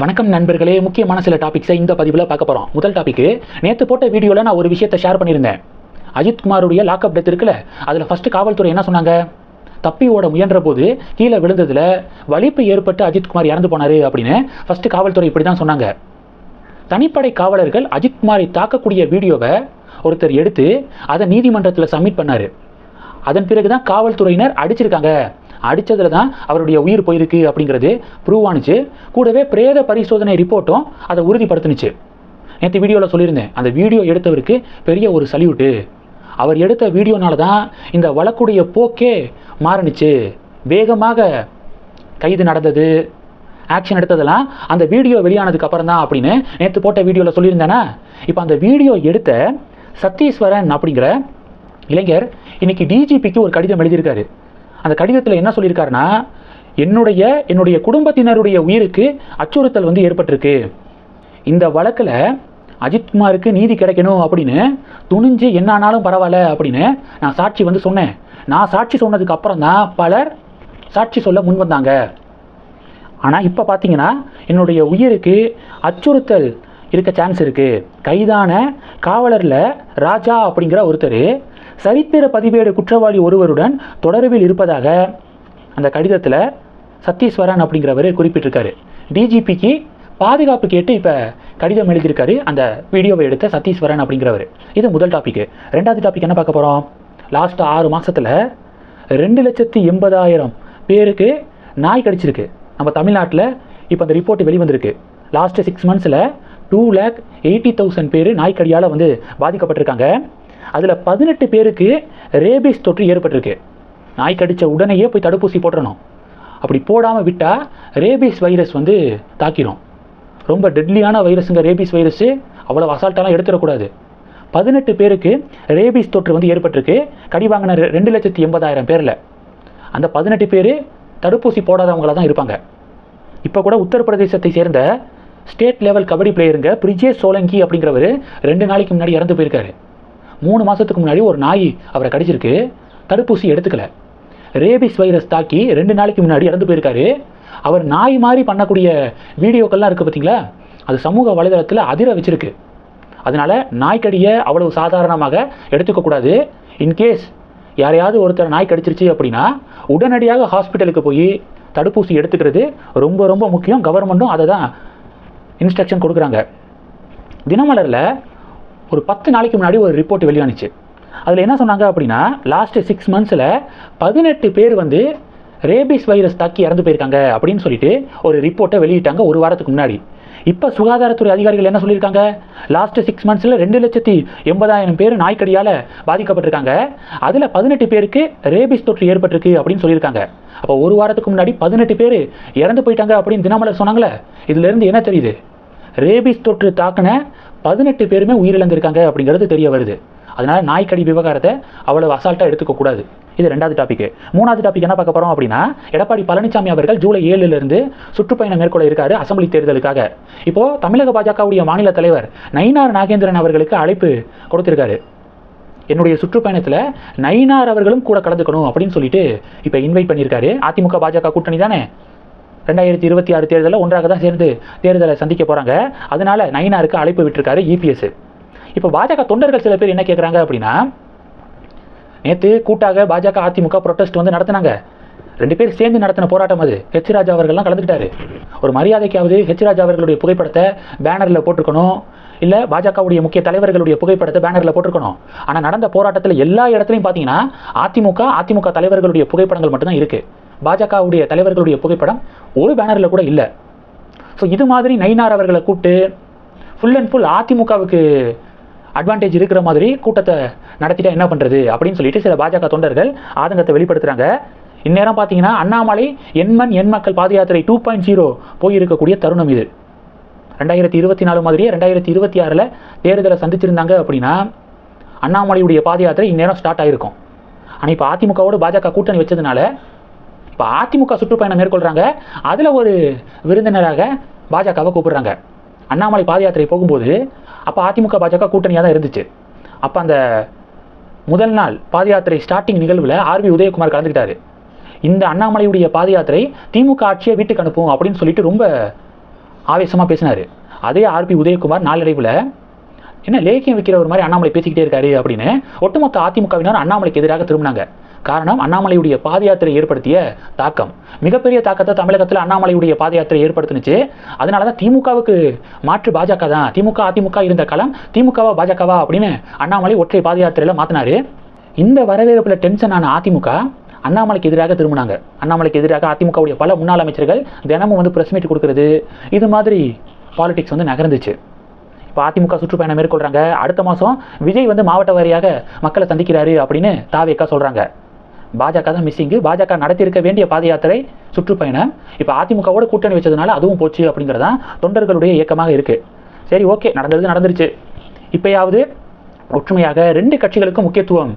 வணக்கம் நண்பர்களே. முக்கியமான சில டாபிக்ஸை இந்த பதிவில் பார்க்க போகிறோம் முதல் டாபிக் நேற்று போட்ட வீடியோவில் நான் ஒரு விஷயத்தை ஷேர் பண்ணியிருந்தேன். அஜித்குமாருடைய லாக்அப் டெத் இருக்குல்ல அதில் ஃபஸ்ட்டு காவல்துறை என்ன சொன்னாங்க? தப்பி ஓட முயன்ற போது கீழே விழுந்ததில் வலிப்பு ஏற்பட்டு அஜித்குமார் இறந்து போனார் அப்படின்னு ஃபஸ்ட்டு காவல்துறை இப்படி தான் சொன்னாங்க. தனிப்படை காவலர்கள் அஜித்குமாரை தாக்கக்கூடிய வீடியோவை ஒருத்தர் எடுத்து அதை நீதிமன்றத்தில் சப்மிட் பண்ணார். அதன் பிறகு தான் காவல்துறையினர் அடிச்சிருக்காங்க. அடித்ததில் தான் அவருடைய உயிர் போயிருக்கு அப்படிங்கிறது ப்ரூவ் ஆனுச்சு. கூடவே பிரேத பரிசோதனை ரிப்போர்ட்டும் அதை உறுதிப்படுத்துனுச்சு. நேற்று வீடியோவில் சொல்லியிருந்தேன். அந்த வீடியோ எடுத்தவருக்கு பெரிய ஒரு சல்யூட்டு அவர் எடுத்த வீடியோனால தான் இந்த வழக்குடைய போக்கே மாறுனுச்சு. வேகமாக கைது நடந்தது. ஆக்ஷன் எடுத்ததெல்லாம் அந்த வீடியோ வெளியானதுக்கு அப்புறம் தான் அப்படின்னு நேற்று போட்ட வீடியோவில் சொல்லியிருந்தேனா? இப்போ அந்த வீடியோ எடுத்த சத்தீஸ்வரன் அப்படிங்கிற இளைஞர் இன்னைக்கு டிஜிபிக்கு ஒரு கடிதம் எழுதியிருக்காரு. அந்த கடிதத்தில் என்ன சொல்லியிருக்காருன்னா என்னுடைய என்னுடைய குடும்பத்தினருடைய உயிருக்கு அச்சுறுத்தல் வந்து ஏற்பட்டிருக்கு. இந்த வழக்கில் அஜித்குமாருக்கு நீதி கிடைக்கணும் அப்படின்னு துணிஞ்சு என்ன ஆனாலும் பரவாயில்ல அப்படின்னு நான் சாட்சி வந்து சொன்னேன். நான் சாட்சி சொன்னதுக்கு அப்புறம் தான் பலர் சாட்சி சொல்ல முன் வந்தாங்க. ஆனால் இப்போ பார்த்தீங்கன்னா என்னுடைய உயிருக்கு அச்சுறுத்தல் இருக்க சான்ஸ் இருக்குது கைதான காவலரில் ராஜா அப்படிங்கிற ஒருத்தர் சரித்திர பதிவேடு குற்றவாளி ஒருவருடன் தொடர்பில் இருப்பதாக அந்த கடிதத்தில் சத்தீஸ்வரன் அப்படிங்கிறவர் குறிப்பிட்டிருக்காரு. டிஜிபிக்கு பாதுகாப்பு கேட்டு இப்போ கடிதம் எழுதியிருக்காரு. அந்த வீடியோவை எடுத்த சத்தீஸ்வரன் அப்படிங்கிறவர். இது முதல் டாபிக் ரெண்டாவது டாபிக் என்ன பார்க்க போகிறோம் லாஸ்ட் ஆறு மாதத்தில் ரெண்டு லட்சத்தி எண்பதாயிரம் பேருக்கு நாய் கடிச்சிருக்கு. நம்ம தமிழ்நாட்டில் இப்போ அந்த ரிப்போர்ட் வெளிவந்திருக்கு. லாஸ்ட்டு சிக்ஸ் மந்த்ஸில் டூ லேக் எயிட்டி தௌசண்ட் பேர் நாய்க்கடியால் வந்து பாதிக்கப்பட்டிருக்காங்க. அதில் பதினெட்டு பேருக்கு ரேபிஸ் தொற்று ஏற்பட்டிருக்கு. நாய் கடித்த உடனேயே போய் தடுப்பூசி போட்டுறணும். அப்படி போடாமல் விட்டால் ரேபிஸ் வைரஸ் வந்து தாக்கிடும் ரொம்ப டெட்லியான வைரஸுங்க ரேபிஸ் வைரஸு. அவ்வளோ அசால்ட்டாலாம் எடுத்துடக்கூடாது. பதினெட்டு பேருக்கு ரேபிஸ் தொற்று வந்து ஏற்பட்டிருக்கு. கடி வாங்கின ரெ- ரெண்டு லட்சத்தி எண்பதாயிரம் பேரில். அந்த பதினெட்டு பேர் தடுப்பூசி போடாதவங்களா தான் இருப்பாங்க. இப்போ கூட உத்தரப்பிரதேசத்தை சேர்ந்த ஸ்டேட் லெவல் கபடி பிளேயருங்க பிரிஜே சோலங்கி அப்படிங்கிறவர் ரெண்டு நாளைக்கு முன்னாடி இறந்து போயிருக்காரு. மூணு மாதத்துக்கு முன்னாடி ஒரு நாய் அவரை கடிச்சிருக்கு. தடுப்பூசி எடுத்துக்கல. ரேபிஸ் வைரஸ் தாக்கி ரெண்டு நாளைக்கு முன்னாடி இறந்து போயிருக்காரு. அவர் நாய் மாதிரி பண்ணக்கூடிய வீடியோக்கள்லாம் இருக்குது பார்த்தீங்களா அது சமூக வலைதளத்தில் அதிர வச்சிருக்கு. அதனால நாய்க்கடியை அவ்வளவு சாதாரணமாக எடுத்துக்கக்கூடாது இன்கேஸ் யாரையாவது ஒருத்தர் நாய் கடிச்சிருச்சு அப்படின்னா உடனடியாக ஹாஸ்பிட்டலுக்கு போய் தடுப்பூசி எடுத்துக்கிறது ரொம்ப ரொம்ப முக்கியம். கவர்மெண்ட்டும் அதை தான் இன்ஸ்ட்ரக்ஷன் கொடுக்குறாங்க. தினமலரில் ஒரு பத்து நாளைக்கு முன்னாடி ஒரு ரிப்போர்ட் வெளியானுச்சு. அதில் என்ன சொன்னாங்க அப்படின்னா லாஸ்ட்டு சிக்ஸ் மந்த்ஸில் பதினெட்டு பேர் வந்து ரேபிஸ் வைரஸ் தாக்கி இறந்து போயிருக்காங்க அப்படின்னு சொல்லிட்டு ஒரு ரிப்போர்ட்டை வெளியிட்டாங்க ஒரு வாரத்துக்கு முன்னாடி. இப்போ சுகாதாரத்துறை அதிகாரிகள் என்ன சொல்லியிருக்காங்க? லாஸ்ட் சிக்ஸ் மந்த்ஸில் ரெண்டு லட்சத்தி எண்பதாயிரம் பேர் நாய்க்கடியால் பாதிக்கப்பட்டிருக்காங்க. அதில் பதினெட்டு பேருக்கு ரேபிஸ் தொற்று ஏற்பட்டிருக்கு அப்படின்னு சொல்லியிருக்காங்க. அப்போ ஒரு வாரத்துக்கு முன்னாடி பதினெட்டு பேர் இறந்து போயிட்டாங்க அப்படின்னு தினமலர் சொன்னாங்களே இதுலேருந்து என்ன தெரியுது? ரேபிஸ் தொற்று தாக்கின பதினெட்டு பேருமே உயிரிழந்திருக்காங்க அப்படிங்கிறது தெரிய வருது. அதனால் நாய்க்கடி விவகாரத்தை அவ்வளவு அசால்ட்டாக எடுத்துக்கக்கூடாது இது ரெண்டாவது டாபிக் மூணாவது டாபிக் என்ன பார்க்க போகிறோம் அப்படின்னா எடப்பாடி பழனிசாமி அவர்கள் ஜூலை ஏழுல இருந்து சுற்றுப்பயணம் மேற்கொள்ள இருக்காரு அசம்பிளி தேர்தலுக்காக. இப்போ தமிழக பாஜகவுடைய மாநில தலைவர் நயினார் நாகேந்திரன் அவர்களுக்கு அழைப்பு கொடுத்திருக்காரு. என்னுடைய சுற்றுப்பயணத்தில் நயினார் அவர்களும் கூட கலந்துக்கணும் அப்படின்னு சொல்லிட்டு இப்போ இன்வைட் பண்ணியிருக்காரு. அதிமுக பாஜக கூட்டணி தானே ரெண்டாயிரத்தி இருபத்தி ஆறு தேர்தலில் ஒன்றாக தான் சேர்ந்து தேர்தலை சந்திக்க போகிறாங்க அதனால நயினாருக்கு அழைப்பு விட்டுருக்காரு இபிஎஸ் இப்போ பாஜக தொண்டர்கள் சில பேர் என்ன கேட்குறாங்க அப்படின்னா நேற்று கூட்டாக பாஜக அதிமுக ப்ரொட்டஸ்ட் வந்து நடத்தினாங்க. ரெண்டு பேர் சேர்ந்து நடத்தின போராட்டம் அது. ஹெச் ராஜா அவர்கள்லாம் கலந்துக்கிட்டாரு. ஒரு மரியாதைக்காவது ஹெச் ராஜா அவர்களுடைய புகைப்படத்தை பேனரில் போட்டிருக்கணும். இல்லை பாஜகவுடைய முக்கிய தலைவர்களுடைய புகைப்படத்தை பேனரில் போட்டிருக்கணும். ஆனால் நடந்த போராட்டத்தில் எல்லா இடத்துலையும் பார்த்தீங்கன்னா அதிமுக அதிமுக தலைவர்களுடைய புகைப்படங்கள் மட்டும்தான் இருக்குது பாஜகவுடைய தலைவர்களுடைய புகைப்படம் ஒரு பேனரில் கூட இல்லை. ஸோ இது மாதிரி நயினார் அவர்களை கூப்பிட்டு ஃபுல் அண்ட் ஃபுல் அதிமுகவுக்கு அட்வான்டேஜ் இருக்கிற மாதிரி கூட்டத்தை நடத்திட்டா என்ன பண்ணுறது அப்படின்னு சொல்லிட்டு சில பாஜக தொண்டர்கள் ஆதங்கத்தை வெளிப்படுத்துகிறாங்க இந்நேரம் பார்த்தீங்கன்னா அண்ணாமலை எண்மண் எண் மக்கள் பாத யாத்திரை டூ பாயிண்ட் ஜீரோ போயிருக்கக்கூடிய தருணம் இது. ரெண்டாயிரத்தி இருபத்தி நாலு மாதிரியே ரெண்டாயிரத்தி இருபத்தி ஆறில் தேர்தலை சந்திச்சிருந்தாங்க அப்படின்னா அண்ணாமலையுடைய பாத யாத்திரை இந்நேரம் ஸ்டார்ட் ஆகிருக்கும் ஆனால் இப்போ அதிமுகவோடு பாஜக கூட்டணி வச்சதுனால இப்போ அதிமுக சுற்றுப்பயணம் மேற்கொள்கிறாங்க அதில் ஒரு விருந்தினராக பாஜகவை கூப்பிடுறாங்க. அண்ணாமலை பாத யாத்திரை போகும்போது அப்போ அதிமுக பாஜக கூட்டணியாக தான் இருந்துச்சு. அப்போ அந்த முதல் நாள் பாத யாத்திரை ஸ்டார்டிங் நிகழ்வில் ஆர்வி உதயகுமார் கலந்துக்கிட்டாரு. இந்த அண்ணாமலையுடைய பாத யாத்திரை திமுக ஆட்சியை வீட்டுக்கு அனுப்பும் அப்படின்னு சொல்லிட்டு ரொம்ப ஆவேசமாக பேசினார். அதே ஆர்பி உதயகுமார் நாளடைவில் என்ன லேக்கியம் வைக்கிற ஒரு மாதிரி அண்ணாமலை பேசிக்கிட்டே இருக்காரு அப்படின்னு ஒட்டுமொத்த அதிமுகவினர் அண்ணாமலைக்கு எதிராக திரும்பினாங்க. காரணம் அண்ணாமலையுடைய பாத யாத்திரை ஏற்படுத்திய தாக்கம். மிகப்பெரிய தாக்கத்தை தமிழகத்தில் அண்ணாமலையுடைய பாத யாத்திரை ஏற்படுத்துனுச்சு. அதனால தான் திமுகவுக்கு மாற்று பாஜக தான். திமுக அதிமுக இருந்த காலம் திமுகவா பாஜகவா அப்படின்னு அண்ணாமலை ஒற்றை பாத யாத்திரையில் மாற்றினாரு இந்த வரவேற்பில் டென்ஷன் ஆன அதிமுக அண்ணாமலைக்கு எதிராக திரும்பினாங்க. அண்ணாமலைக்கு எதிராக அதிமுகவுடைய பல முன்னாள் அமைச்சர்கள் தினமும் வந்து பிரஸ் மீட் கொடுக்கறது. இது மாதிரி பாலிடிக்ஸ் வந்து நகர்ந்துச்சு. இப்போ அதிமுக சுற்றுப்பயணம் மேற்கொள்கிறாங்க அடுத்த மாதம் விஜய் வந்து மாவட்ட வாரியாக மக்களை சந்திக்கிறாரு அப்படின்னு தாவேக்கா சொல்கிறாங்க பாஜக தான் மிஸ்ஸிங்கு பாஜக நடத்தியிருக்க வேண்டிய பாத யாத்திரை சுற்றுப்பயணம். இப்போ அதிமுகவோட கூட்டணி வச்சதுனால அதுவும் போச்சு அப்படிங்கிறது தான் தொண்டர்களுடைய இயக்கமாக இருக்குது சரி ஓகே. நடந்தது நடந்துருச்சு. இப்போயாவது ஒற்றுமையாக ரெண்டு கட்சிகளுக்கும் முக்கியத்துவம்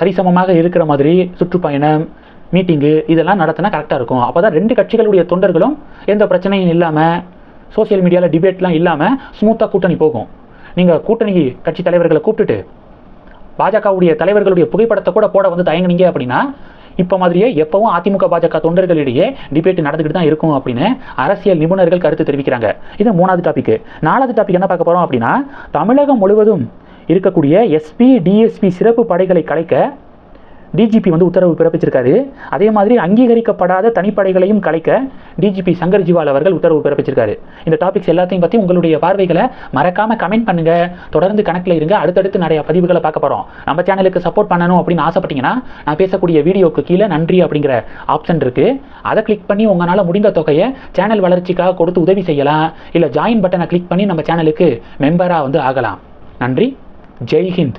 சரிசமமாக இருக்கிற மாதிரி சுற்றுப்பயணம் மீட்டிங்கு இதெல்லாம் நடத்தினா கரெக்டாக இருக்கும். அப்போ தான் ரெண்டு கட்சிகளுடைய தொண்டர்களும் எந்த பிரச்சனையும் இல்லாமல் சோஷியல் மீடியாவில் டிபேட்லாம் இல்லாமல் ஸ்மூத்தாக கூட்டணி போகும். நீங்கள் கூட்டணி கட்சி தலைவர்களை கூப்பிட்டுட்டு பாஜகவுடைய தலைவர்களுடைய புகைப்படத்தை கூட போட வந்து தயங்குனீங்க அப்படின்னா இப்போ மாதிரியே எப்பவும் அதிமுக பாஜக தொண்டர்களிடையே டிபேட் நடந்துக்கிட்டு தான் இருக்கும் அப்படின்னு அரசியல் நிபுணர்கள் கருத்து தெரிவிக்கிறாங்க. இது மூணாவது டாபிக் நாலாவது டாபிக் என்ன பார்க்க போகிறோம் அப்படின்னா தமிழகம் முழுவதும் இருக்கக்கூடிய எஸ்பி டிஎஸ்பி சிறப்பு படைகளை கலைக்க டிஜிபி வந்து உத்தரவு பிறப்பிச்சிருக்காரு. அதே மாதிரி அங்கீகரிக்கப்படாத தனிப்படைகளையும் கலைக்க டிஜிபி சங்கர் ஜிவால் அவர்கள் உத்தரவு பிறப்பிச்சிருக்காரு. இந்த டாபிக்ஸ் எல்லாத்தையும் பற்றி உங்களுடைய பார்வைகளை மறக்காம கமெண்ட் பண்ணுங்க. தொடர்ந்து கணக்கில் இருங்க. அடுத்தடுத்து நிறைய பதிவுகளை பார்க்க போகிறோம் நம்ம சேனலுக்கு சப்போர்ட் பண்ணணும் அப்படின்னு ஆசைப்பட்டீங்கன்னா நான் பேசக்கூடிய வீடியோக்கு கீழே நன்றி அப்படிங்கிற ஆப்ஷன் இருக்கு. அதை கிளிக் பண்ணி உங்களால் முடிந்த தொகையை சேனல் வளர்ச்சிக்காக கொடுத்து உதவி செய்யலாம். இல்லை ஜாயின் பட்டனை கிளிக் பண்ணி நம்ம சேனலுக்கு மெம்பராக வந்து ஆகலாம். நன்றி. ஜெய் ஹிந்த்.